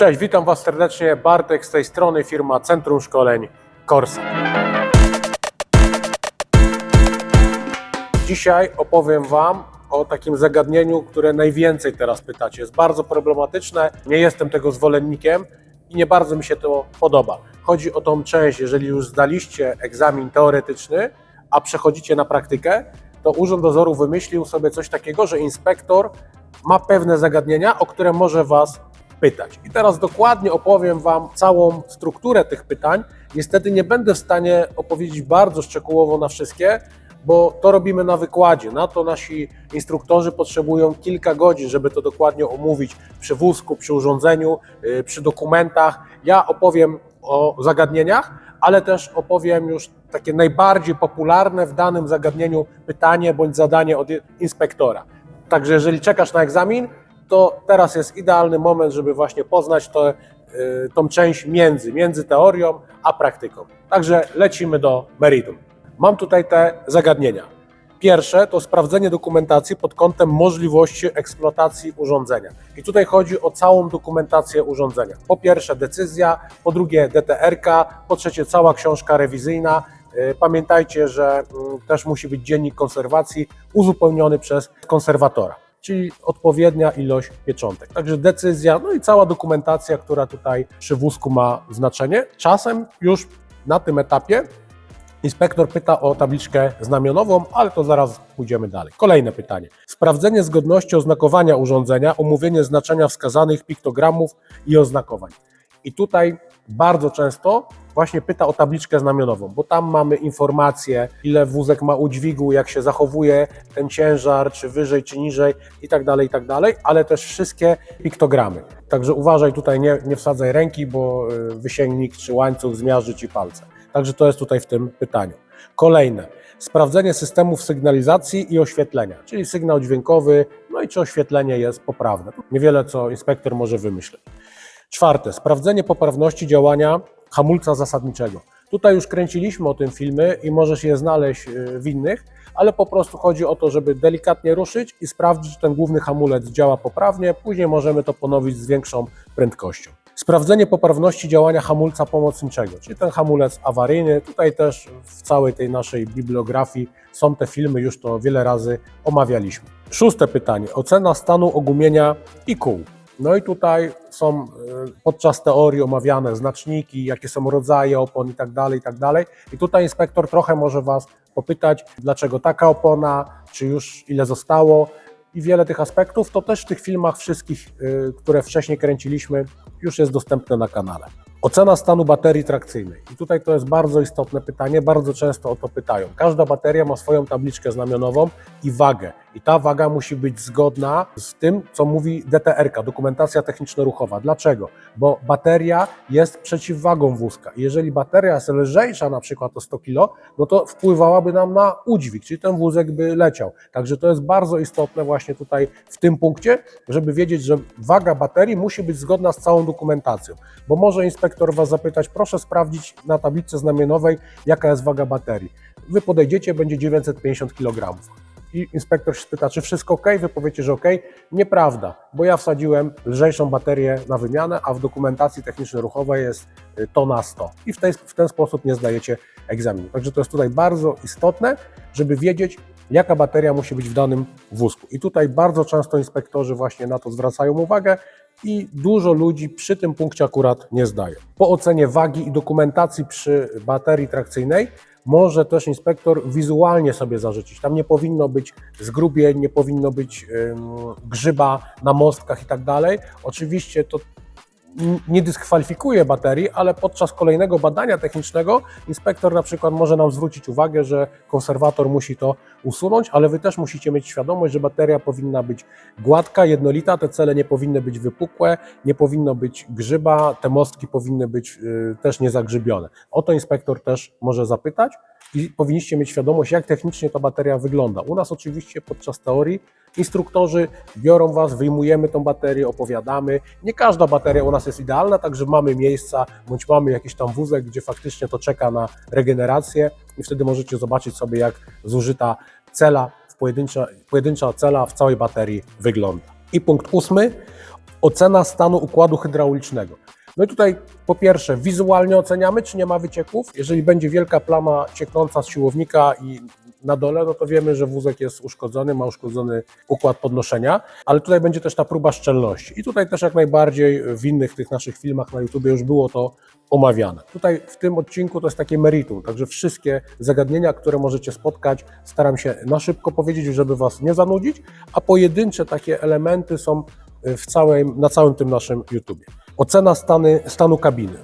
Cześć, witam Was serdecznie. Bartek z tej strony, firma Centrum Szkoleń Corsa. Dzisiaj opowiem Wam o takim zagadnieniu, które najwięcej teraz pytacie. Jest bardzo problematyczne, nie jestem tego zwolennikiem i nie bardzo mi się to podoba. Chodzi o tą część, jeżeli już zdaliście egzamin teoretyczny, a przechodzicie na praktykę, to Urząd Dozoru wymyślił sobie coś takiego, że inspektor ma pewne zagadnienia, o które może Was pytać. I teraz dokładnie opowiem Wam całą strukturę tych pytań. Niestety nie będę w stanie opowiedzieć bardzo szczegółowo na wszystkie, bo to robimy na wykładzie. Na to nasi instruktorzy potrzebują kilka godzin, żeby to dokładnie omówić przy wózku, przy urządzeniu, yy, przy dokumentach. Ja opowiem o zagadnieniach, ale też opowiem już takie najbardziej popularne w danym zagadnieniu pytanie bądź zadanie od inspektora. Także jeżeli czekasz na egzamin, to teraz jest idealny moment, żeby właśnie poznać to, y, tą część między, między teorią a praktyką. Także lecimy do meritum. Mam tutaj te zagadnienia. Pierwsze to sprawdzenie dokumentacji pod kątem możliwości eksploatacji urządzenia. I tutaj chodzi o całą dokumentację urządzenia. Po pierwsze decyzja, po drugie DTRK, po trzecie cała książka rewizyjna. Y, Pamiętajcie, że mm, też musi być dziennik konserwacji uzupełniony przez konserwatora czyli odpowiednia ilość pieczątek. Także decyzja, no i cała dokumentacja, która tutaj przy wózku ma znaczenie. Czasem już na tym etapie inspektor pyta o tabliczkę znamionową, ale to zaraz pójdziemy dalej. Kolejne pytanie. Sprawdzenie zgodności oznakowania urządzenia, omówienie znaczenia wskazanych piktogramów i oznakowań. I tutaj bardzo często właśnie pyta o tabliczkę znamionową, bo tam mamy informacje, ile wózek ma udźwigu, jak się zachowuje ten ciężar, czy wyżej, czy niżej i tak dalej, i tak dalej, ale też wszystkie piktogramy. Także uważaj tutaj, nie, nie wsadzaj ręki, bo y, wysięgnik czy łańcuch zmiażdży Ci palce. Także to jest tutaj w tym pytaniu. Kolejne. Sprawdzenie systemów sygnalizacji i oświetlenia, czyli sygnał dźwiękowy, no i czy oświetlenie jest poprawne. Niewiele co inspektor może wymyśleć. Czwarte, sprawdzenie poprawności działania hamulca zasadniczego. Tutaj już kręciliśmy o tym filmy i możesz je znaleźć y, w innych, ale po prostu chodzi o to, żeby delikatnie ruszyć i sprawdzić, czy ten główny hamulec działa poprawnie. Później możemy to ponowić z większą prędkością. Sprawdzenie poprawności działania hamulca pomocniczego, czyli ten hamulec awaryjny. Tutaj też w całej tej naszej bibliografii są te filmy, już to wiele razy omawialiśmy. Szóste pytanie. Ocena stanu ogumienia i kół. No i tutaj są y, podczas teorii omawiane znaczniki, jakie są rodzaje opon i tak dalej, i tak dalej. I tutaj inspektor trochę może Was popytać, dlaczego taka opona, czy już ile zostało i wiele tych aspektów, to też w tych filmach wszystkich, y, które wcześniej kręciliśmy, już jest dostępne na kanale. Ocena stanu baterii trakcyjnej. I tutaj to jest bardzo istotne pytanie, bardzo często o to pytają. Każda bateria ma swoją tabliczkę znamionową i wagę. I ta waga musi być zgodna z tym, co mówi DTRK, dokumentacja techniczno-ruchowa. Dlaczego? Bo bateria jest przeciwwagą wózka. I jeżeli bateria jest lżejsza, na przykład o 100 kg, no to wpływałaby nam na udźwig, czyli ten wózek by leciał. Także to jest bardzo istotne właśnie tutaj w tym punkcie, żeby wiedzieć, że waga baterii musi być zgodna z całą dokumentacją. Bo może inspektor Was zapytać, proszę sprawdzić na tablicy znamionowej, jaka jest waga baterii. Wy podejdziecie, będzie 950 kg i inspektor się spyta, czy wszystko ok, wy powiecie, że ok. Nieprawda, bo ja wsadziłem lżejszą baterię na wymianę, a w dokumentacji techniczno-ruchowej jest y, to na 100 i w, tej, w ten sposób nie zdajecie egzaminu. Także to jest tutaj bardzo istotne, żeby wiedzieć, jaka bateria musi być w danym wózku. I tutaj bardzo często inspektorzy właśnie na to zwracają uwagę i dużo ludzi przy tym punkcie akurat nie zdaje. Po ocenie wagi i dokumentacji przy baterii trakcyjnej może też inspektor wizualnie sobie zarzucić. Tam nie powinno być zgrubień, nie powinno być grzyba na mostkach i tak dalej. Oczywiście to nie dyskwalifikuje baterii, ale podczas kolejnego badania technicznego inspektor na przykład może nam zwrócić uwagę, że konserwator musi to usunąć, ale Wy też musicie mieć świadomość, że bateria powinna być gładka, jednolita, te cele nie powinny być wypukłe, nie powinno być grzyba, te mostki powinny być y, też niezagrzybione. O to inspektor też może zapytać i powinniście mieć świadomość, jak technicznie ta bateria wygląda. U nas oczywiście podczas teorii instruktorzy biorą Was, wyjmujemy tą baterię, opowiadamy. Nie każda bateria u nas jest idealna, także mamy miejsca, bądź mamy jakiś tam wózek, gdzie faktycznie to czeka na regenerację i wtedy możecie zobaczyć sobie, jak zużyta cela, pojedyncza, pojedyncza cela w całej baterii wygląda. I punkt ósmy, Ocena stanu układu hydraulicznego. No i tutaj po pierwsze wizualnie oceniamy, czy nie ma wycieków. Jeżeli będzie wielka plama cieknąca z siłownika i na dole, no to wiemy, że wózek jest uszkodzony, ma uszkodzony układ podnoszenia, ale tutaj będzie też ta próba szczelności. I tutaj też jak najbardziej w innych tych naszych filmach na YouTube już było to omawiane. Tutaj w tym odcinku to jest takie meritum, także wszystkie zagadnienia, które możecie spotkać, staram się na szybko powiedzieć, żeby Was nie zanudzić, a pojedyncze takie elementy są w całym, na całym tym naszym YouTubie. Ocena stany, stanu kabiny.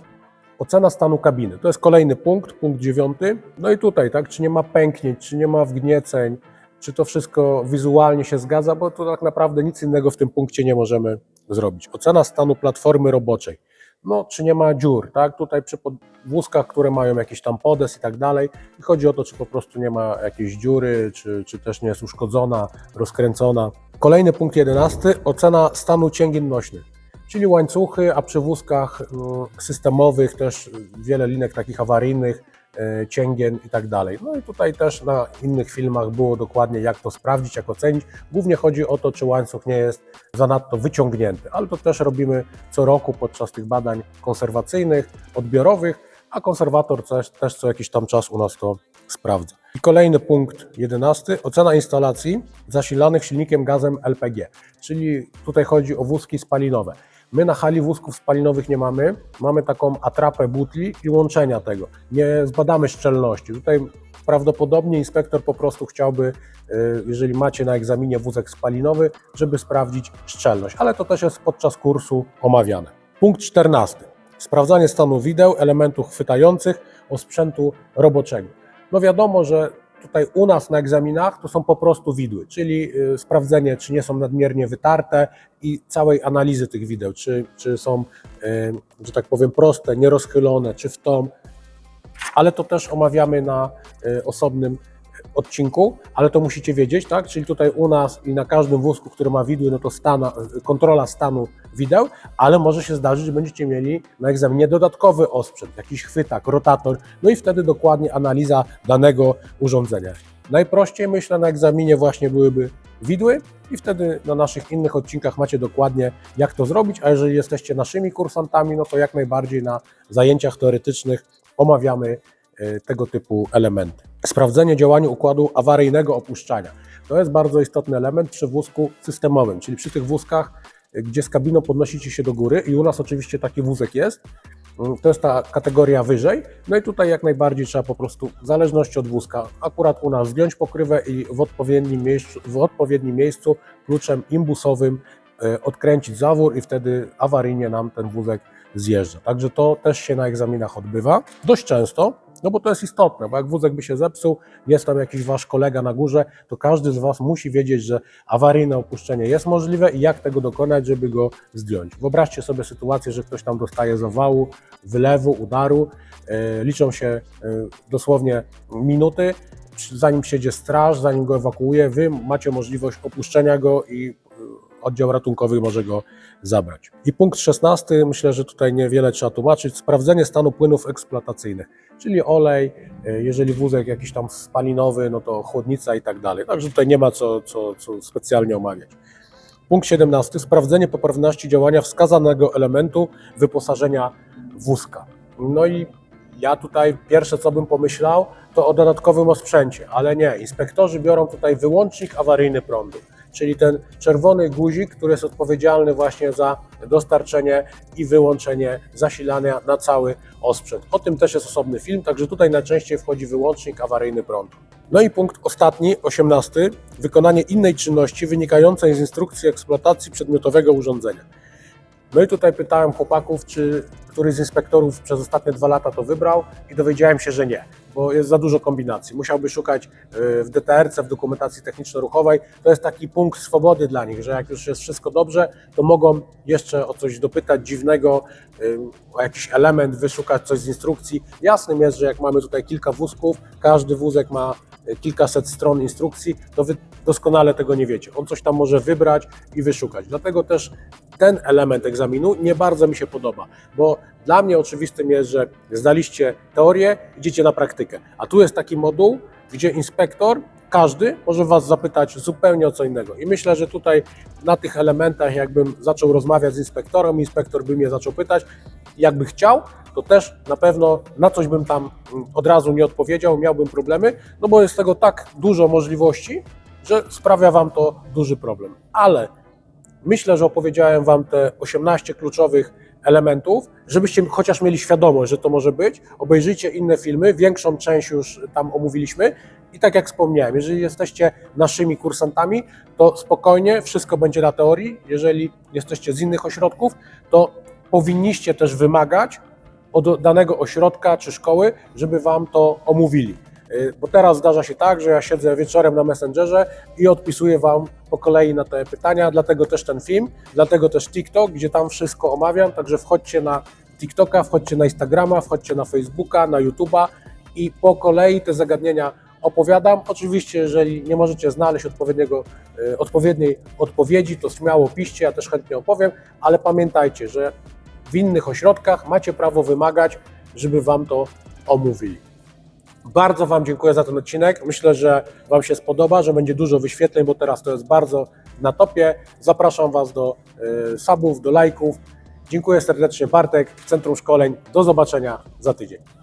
Ocena stanu kabiny. To jest kolejny punkt, punkt dziewiąty. No i tutaj, tak, czy nie ma pęknięć, czy nie ma wgnieceń, czy to wszystko wizualnie się zgadza, bo to tak naprawdę nic innego w tym punkcie nie możemy zrobić. Ocena stanu platformy roboczej. No, czy nie ma dziur, tak? Tutaj przy wózkach, które mają jakiś tam podes i tak dalej. I chodzi o to, czy po prostu nie ma jakiejś dziury, czy, czy też nie jest uszkodzona, rozkręcona. Kolejny punkt jedenasty. Ocena stanu cięgien nośnych czyli łańcuchy, a przy wózkach mm, systemowych też wiele linek takich awaryjnych, e, cięgien i tak dalej. No i tutaj też na innych filmach było dokładnie jak to sprawdzić, jak ocenić. Głównie chodzi o to, czy łańcuch nie jest zanadto wyciągnięty, ale to też robimy co roku podczas tych badań konserwacyjnych, odbiorowych, a konserwator też, też co jakiś tam czas u nas to sprawdza. I kolejny punkt jedenasty, ocena instalacji zasilanych silnikiem gazem LPG, czyli tutaj chodzi o wózki spalinowe. My na hali wózków spalinowych nie mamy. Mamy taką atrapę butli i łączenia tego. Nie zbadamy szczelności. Tutaj prawdopodobnie inspektor po prostu chciałby, y, jeżeli macie na egzaminie wózek spalinowy, żeby sprawdzić szczelność, ale to też jest podczas kursu omawiane. Punkt 14. Sprawdzanie stanu wideł, elementów chwytających, osprzętu roboczego. No wiadomo, że tutaj u nas na egzaminach to są po prostu widły, czyli y, sprawdzenie, czy nie są nadmiernie wytarte i całej analizy tych wideł, czy, czy są, y, że tak powiem, proste, nierozchylone, czy w tom, ale to też omawiamy na y, osobnym odcinku, ale to musicie wiedzieć, tak? Czyli tutaj u nas i na każdym wózku, który ma widły, no to stana, kontrola stanu wideł, ale może się zdarzyć, że będziecie mieli na egzaminie dodatkowy osprzęt, jakiś chwytak, rotator, no i wtedy dokładnie analiza danego urządzenia. Najprościej myślę na egzaminie właśnie byłyby widły i wtedy na naszych innych odcinkach macie dokładnie jak to zrobić, a jeżeli jesteście naszymi kursantami, no to jak najbardziej na zajęciach teoretycznych omawiamy tego typu elementy. Sprawdzenie działania układu awaryjnego opuszczania. To jest bardzo istotny element przy wózku systemowym, czyli przy tych wózkach, gdzie z kabiną podnosicie się do góry i u nas oczywiście taki wózek jest. To jest ta kategoria wyżej. No i tutaj jak najbardziej trzeba po prostu, w zależności od wózka, akurat u nas zdjąć pokrywę i w odpowiednim miejscu, w odpowiednim miejscu kluczem imbusowym e, odkręcić zawór i wtedy awaryjnie nam ten wózek zjeżdża. Także to też się na egzaminach odbywa. Dość często, no bo to jest istotne, bo jak wózek by się zepsuł, jest tam jakiś wasz kolega na górze, to każdy z was musi wiedzieć, że awaryjne opuszczenie jest możliwe i jak tego dokonać, żeby go zdjąć. Wyobraźcie sobie sytuację, że ktoś tam dostaje zawału, wylewu, udaru, e, liczą się e, dosłownie minuty, zanim siedzie straż, zanim go ewakuuje, wy macie możliwość opuszczenia go i oddział ratunkowy może go zabrać. I punkt 16, myślę, że tutaj niewiele trzeba tłumaczyć, sprawdzenie stanu płynów eksploatacyjnych, czyli olej, e, jeżeli wózek jakiś tam spalinowy, no to chłodnica i tak dalej. Także tutaj nie ma co, co, co specjalnie omawiać. Punkt 17. Sprawdzenie poprawności działania wskazanego elementu wyposażenia wózka. No i ja tutaj pierwsze co bym pomyślał, to o dodatkowym osprzęcie, ale nie. Inspektorzy biorą tutaj wyłącznik awaryjny prądu czyli ten czerwony guzik, który jest odpowiedzialny właśnie za dostarczenie i wyłączenie zasilania na cały osprzęt. O tym też jest osobny film, także tutaj najczęściej wchodzi wyłącznik awaryjny prądu. No i punkt ostatni, 18. Wykonanie innej czynności wynikającej z instrukcji eksploatacji przedmiotowego urządzenia. No i tutaj pytałem chłopaków, czy któryś z inspektorów przez ostatnie dwa lata to wybrał i dowiedziałem się, że nie, bo jest za dużo kombinacji. Musiałby szukać y, w DTRC, w dokumentacji techniczno-ruchowej. To jest taki punkt swobody dla nich, że jak już jest wszystko dobrze, to mogą jeszcze o coś dopytać dziwnego, y, o jakiś element, wyszukać coś z instrukcji. Jasnym jest, że jak mamy tutaj kilka wózków, każdy wózek ma kilkaset stron instrukcji, to wy doskonale tego nie wiecie. On coś tam może wybrać i wyszukać. Dlatego też ten element egzaminu nie bardzo mi się podoba, bo dla mnie oczywistym jest, że zdaliście teorię, idziecie na praktykę. A tu jest taki moduł, gdzie inspektor każdy może Was zapytać zupełnie o co innego. I myślę, że tutaj na tych elementach, jakbym zaczął rozmawiać z inspektorem, inspektor by mnie zaczął pytać, jakby chciał, to też na pewno na coś bym tam mm, od razu nie odpowiedział, miałbym problemy, no bo jest tego tak dużo możliwości, że sprawia Wam to duży problem. Ale myślę, że opowiedziałem Wam te 18 kluczowych elementów, żebyście chociaż mieli świadomość, że to może być. Obejrzyjcie inne filmy, większą część już tam omówiliśmy. I tak jak wspomniałem, jeżeli jesteście naszymi kursantami, to spokojnie, wszystko będzie na teorii. Jeżeli jesteście z innych ośrodków, to powinniście też wymagać od danego ośrodka czy szkoły, żeby Wam to omówili. Y, Bo teraz zdarza się tak, że ja siedzę wieczorem na Messengerze i odpisuję Wam po kolei na te pytania, dlatego też ten film, dlatego też TikTok, gdzie tam wszystko omawiam, także wchodźcie na TikToka, wchodźcie na Instagrama, wchodźcie na Facebooka, na YouTube'a i po kolei te zagadnienia opowiadam. Oczywiście, jeżeli nie możecie znaleźć odpowiedniego, y, odpowiedniej odpowiedzi, to śmiało piszcie, ja też chętnie opowiem, ale pamiętajcie, że w innych ośrodkach macie prawo wymagać, żeby Wam to omówili. Bardzo Wam dziękuję za ten odcinek. Myślę, że Wam się spodoba, że będzie dużo wyświetleń, bo teraz to jest bardzo na topie. Zapraszam Was do y, subów, do lajków. Dziękuję serdecznie Bartek, Centrum Szkoleń. Do zobaczenia za tydzień.